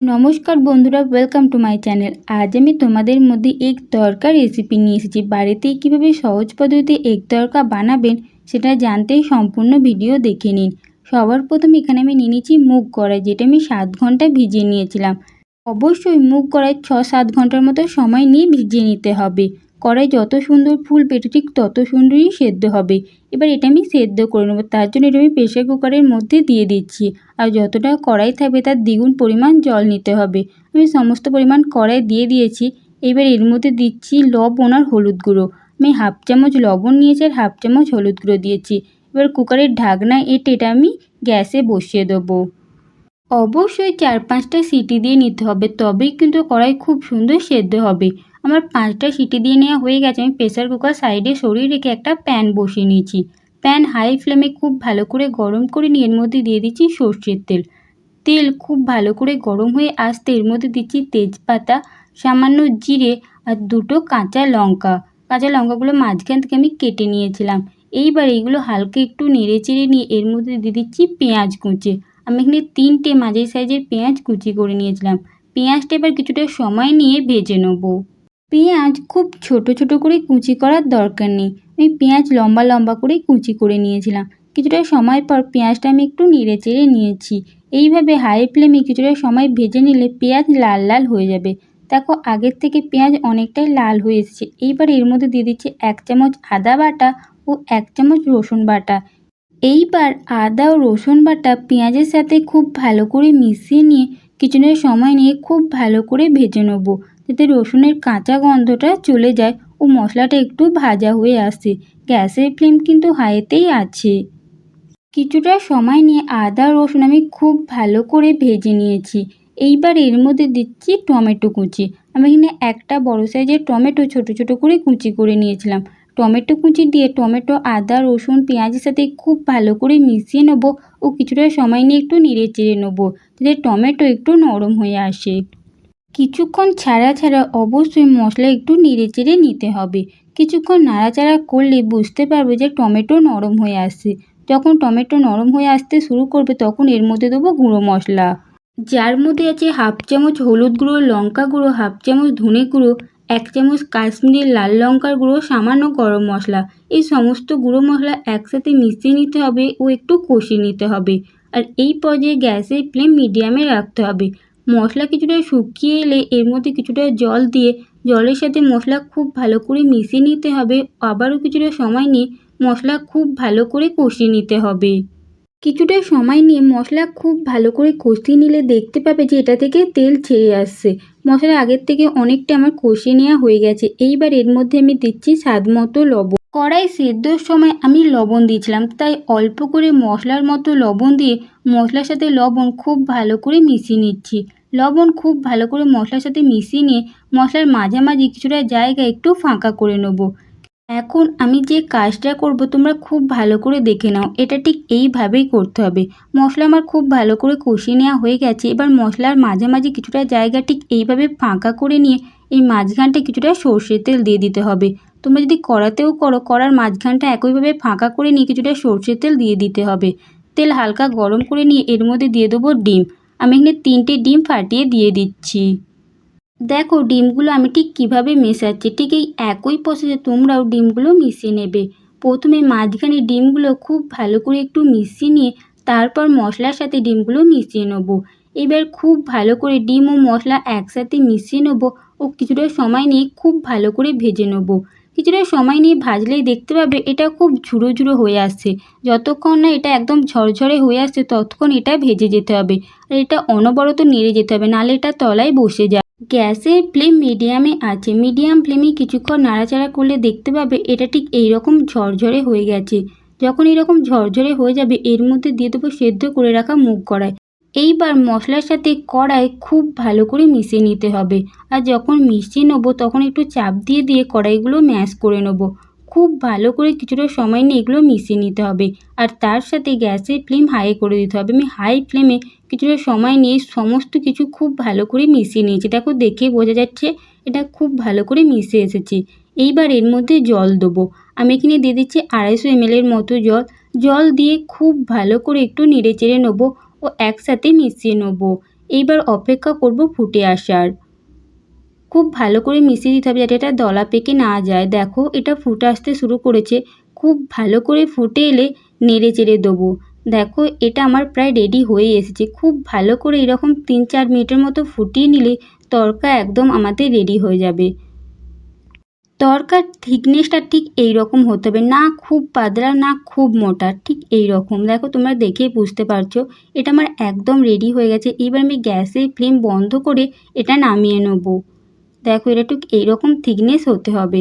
নমস্কার বন্ধুরা welcome to my channel আজ আমি তোমাদের মধ্যে এক তরকা রেসিপি নিয়ে এসেছি। বাড়িতে কীভাবে সহজ পদ্ধতিতে এক তরকা বানাবেন, সেটা জানতে সম্পূর্ণ ভিডিও দেখে নিন। সবার প্রথম এখানে আমি নিয়ে নিয়েছি মুগ কড়াই, যেটা আমি সাত ঘণ্টা ভিজিয়ে নিয়েছিলাম। অবশ্যই মুগ কড়াই ছ সাত ঘণ্টার মতো সময় নিয়ে ভিজিয়ে নিতে হবে। কড়াই যত সুন্দর ফুল পেটে ঠিক তত সুন্দরই সেদ্ধ হবে। এবার এটা আমি সেদ্ধ করে নেব, তার জন্য এটা আমি প্রেশার কুকারের মধ্যে দিয়ে দিচ্ছি। আর যতটা কড়াই থাকবে তার দ্বিগুণ পরিমাণ জল নিতে হবে। আমি সমস্ত পরিমাণ কড়াই দিয়ে দিয়েছি, এবার এর মধ্যে দিচ্ছি লবণ আর হলুদ গুঁড়ো। আমি হাফ চামচ লবণ নিয়েছি আর হাফ চামচ হলুদ গুঁড়ো দিয়েছি। এবার কুকারের ঢাকনা এঁটে এটা আমি গ্যাসে বসিয়ে দেবো। অবশ্যই চার পাঁচটা সিটি দিয়ে নিতে হবে, তবেই কিন্তু কড়াই খুব সুন্দর সেদ্ধ হবে। আমার পাঁচটা সিটি দিয়ে নেওয়া হয়ে গেছে, আমি প্রেসার কুকার সাইডে সরিয়ে রেখে একটা প্যান বসিয়ে নিয়েছি। প্যান হাই ফ্লেমে খুব ভালো করে গরম করে নিয়ে এর মধ্যে দিয়ে দিচ্ছি সর্ষের তেল। তেল খুব ভালো করে গরম হয়ে আসতে এর মধ্যে দিচ্ছি তেজপাতা, সামান্য জিরে আর দুটো কাঁচা লঙ্কা। কাঁচা লঙ্কাগুলো মাঝখান থেকে আমি কেটে নিয়েছিলাম। এইবার এইগুলো হালকা একটু নেড়ে চেড়ে নিয়ে এর মধ্যে দিয়ে দিচ্ছি পেঁয়াজ কুচে। আমি এখানে তিনটে মাঝারি সাইজের পেঁয়াজ কুচি করে নিয়েছিলাম। পেঁয়াজটা এবার কিছুটা সময় নিয়ে ভেজে নেব। পেঁয়াজ খুব ছোট ছোট করে কুচি করার দরকার নেই। আমি পেঁয়াজ লম্বা লম্বা করেই কুচি করে নিয়েছিলাম। কিছুটা সময় পর পেঁয়াজটা আমি একটু নেড়ে চেড়ে নিয়েছি। এইভাবে হাই ফ্লেমে কিছুটা সময় ভেজে নিলে পেঁয়াজ লাল লাল হয়ে যাবে। দেখো, আগের থেকে পেঁয়াজ অনেকটাই লাল হয়ে এসেছে। এইবার এর মধ্যে দিয়ে দিচ্ছি এক চামচ আদা বাটা ও এক চামচ রসুন বাটা। এইবার আদা ও রসুন বাটা পেঁয়াজের সাথে খুব ভালো করে মিশিয়ে নিয়ে কিছুটা সময় নিয়ে খুব ভালো করে ভেজে নেব। যাতে রসুনের কাঁচা গন্ধটা চলে যায় ও মশলাটা একটু ভাজা হয়ে আসে। গ্যাসের ফ্লেম কিন্তু হাইতেই আছে। কিছুটা সময় নিয়ে আদা, রসুন আমি খুব ভালো করে ভেজে নিয়েছি। এইবার এর মধ্যে দিচ্ছি টমেটো কুচি। আমি এখানে একটা বড় সাইজের টমেটো ছোট ছোট করে কুচি করে নিয়েছিলাম। টমেটো কুচি দিয়ে টমেটো, আদা, রসুন, পেঁয়াজের সাথে খুব ভালো করে মিশিয়ে নেব ও কিছুটা সময় নিয়ে একটু নেড়ে চেড়ে নেব। যাতে টমেটো একটু নরম হয়ে আসে। কিছুক্ষণ ছাড়া ছাড়া অবশ্যই মশলা একটু নেড়ে চেড়ে নিতে হবে। কিছুক্ষণ নাড়াচাড়া করলে বুঝতে পারবে যে টমেটো নরম হয়ে আসছে। যখন টমেটো নরম হয়ে আসতে শুরু করবে তখন এর মধ্যে দেবো গুঁড়ো মশলা। যার মধ্যে আছে হাফ চামচ হলুদ গুঁড়ো, লঙ্কা গুঁড়ো, হাফ চামচ ধনে গুঁড়ো, এক চামচ কাশ্মীরি লাল লঙ্কার গুঁড়ো, সামান্য গরম মশলা। এই সমস্ত গুঁড়ো মশলা একসাথে মিশিয়ে নিতে হবে ও একটু কষিয়ে নিতে হবে। আর এই পর্যায়ে গ্যাসের ফ্লেম মিডিয়ামে রাখতে হবে। মশলা কিছুটা শুকিয়ে এলে এর মধ্যে কিছুটা জল দিয়ে, জলের সাথে মশলা খুব ভালো করে মিশিয়ে নিতে হবে। আবারও কিছুটা সময় নিয়ে মশলা খুব ভালো করে কষিয়ে নিতে হবে। কিছুটা সময় নিয়ে মশলা খুব ভালো করে কষিয়ে নিলে দেখতে পাবে যে এটা থেকে তেল ছেড়ে আসছে। মশলা আগের থেকে অনেকটা আমার কষিয়ে নেওয়া হয়ে গেছে। এইবার এর মধ্যে আমি দিচ্ছি স্বাদ মতো লবণ। কড়াই সেদ্ধর সময় আমি লবণ দিয়েছিলাম, তাই অল্প করে মশলার মতো লবণ দিয়ে মশলার সাথে লবণ খুব ভালো করে মিশিয়ে নিচ্ছি। লবণ খুব ভালো করে মশলার সাথে মিশিয়ে নিয়ে মশলার মাঝামাঝি কিছুটা জায়গা একটু ফাঁকা করে নেব। এখন আমি যে কাজটা করব, তোমরা খুব ভালো করে দেখে নাও। এটা ঠিক এইভাবেই করতে হবে। মশলা আমার খুব ভালো করে কষিয়ে নেওয়া হয়ে গেছে। এবার মশলার মাঝামাঝি কিছুটা জায়গা ঠিক এইভাবে ফাঁকা করে নিয়ে এই মাঝখানটা কিছুটা সর্ষের তেল দিয়ে দিতে হবে। তোমরা যদি কড়াতেও করো, কড়ার মাঝখানটা একইভাবে ফাঁকা করে নিয়ে কিছুটা সর্ষের তেল দিয়ে দিতে হবে। তেল হালকা গরম করে নিয়ে এর মধ্যে দিয়ে দেবো ডিম। আমি এখানে তিনটে ডিম ফাটিয়ে দিয়ে দিচ্ছি। দেখো, ডিমগুলো আমি ঠিক কীভাবে মেশাচ্ছি? ঠিক এই একই প্রসেসে তোমরাও ডিমগুলো মিশিয়ে নেবে। প্রথমে মাঝখানে ডিমগুলো খুব ভালো করে একটু মিশিয়ে নিয়ে তারপর মশলার সাথে ডিমগুলো মিশিয়ে নেব। এবার খুব ভালো করে ডিম ও মশলা একসাথে মিশিয়ে নেব ও কিছুটা সময় নিয়ে খুব ভালো করে ভেজে নেব। কিছুটা সময় নিয়ে ভাজলেই দেখতে পাবে এটা খুব ঝুড়ো ঝুড়ো হয়ে আসছে। যতক্ষণ না এটা একদম ঝরঝরে হয়ে আসছে, ততক্ষণ এটা ভেজে যেতে হবে। আর এটা অনবরত নেড়ে যেতে হবে, নাহলে এটা তলায় বসে যায়। গ্যাসের ফ্লেম মিডিয়ামে আছে। মিডিয়াম ফ্লেমে কিছুক্ষণ নাড়াচাড়া করলে দেখতে পাবে এটা ঠিক এই রকম ঝরঝরে হয়ে গেছে। যখন এরকম ঝরঝরে হয়ে যাবে, এর মধ্যে দিয়ে দেবো সেদ্ধ করে রাখা মুখ কড়াই। এইবার মশলার সাথে কড়াই খুব ভালো করে মিশিয়ে নিতে হবে। আর যখন মিশিয়ে নেব, তখন একটু চাপ দিয়ে দিয়ে কড়াইগুলো ম্যাশ করে নেব। খুব ভালো করে কিছুটা সময় নিয়ে এগুলো মিশিয়ে নিতে হবে। আর তার সাথে গ্যাসের ফ্লেম হাই করে দিতে হবে। আমি হাই ফ্লেমে কিছুটা সময় নিয়ে সমস্ত কিছু খুব ভালো করে মিশিয়ে নিয়েছি। দেখো, দেখে বোঝা যাচ্ছে এটা খুব ভালো করে মিশে এসেছে। এইবার এর মধ্যে জল দেবো। আমি এখানে দিয়ে দিচ্ছি আড়াইশো এমএলের মতো জল। জল দিয়ে খুব ভালো করে একটু নেড়ে চেড়ে নেব ও একসাথে মিশিয়ে নেব। এইবার অপেক্ষা করব ফুটে আসার। খুব ভালো করে মিশিয়ে দিতে হবে যাতে এটা দলা পেকে না যায়। দেখো, এটা ফুটে আসতে শুরু করেছে। খুব ভালো করে ফুটে এলে নেড়ে চেড়ে দেবো। দেখো, এটা আমার প্রায় রেডি হয়ে এসেছে। খুব ভালো করে এরকম তিন চার মিনিটের মতো ফুটিয়ে নিলে তরকা একদম আমাদের রেডি হয়ে যাবে। তরকার থিকনেসটা ঠিক এই রকম হতে হবে। না খুব পাতলা, না খুব মোটা, ঠিক এই রকম দেখো, তোমরা দেখেই বুঝতে পারছ। এটা আমার একদম রেডি হয়ে গেছে। এবার আমি গ্যাসের ফ্লেম বন্ধ করে এটা নামিয়ে নেব। দেখো, এটা ঠিক এইরকম থিকনেস হতে হবে।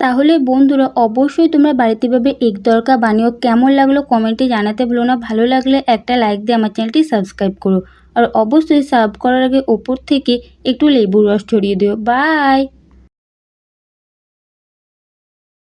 তাহলে বন্ধুরা, অবশ্যই তোমরা বাড়িতে ভাবে এগ তরকা বানিও। কেমন লাগল কমেন্টে জানাতে ভুলো না। ভালো লাগলে একটা লাইক দিয়ে আমার চ্যানেলটি সাবস্ক্রাইব করো। আর অবশ্যই সার্ভ করার আগে ওপর থেকে একটু লেবুর রস ছড়িয়ে দিও। বাই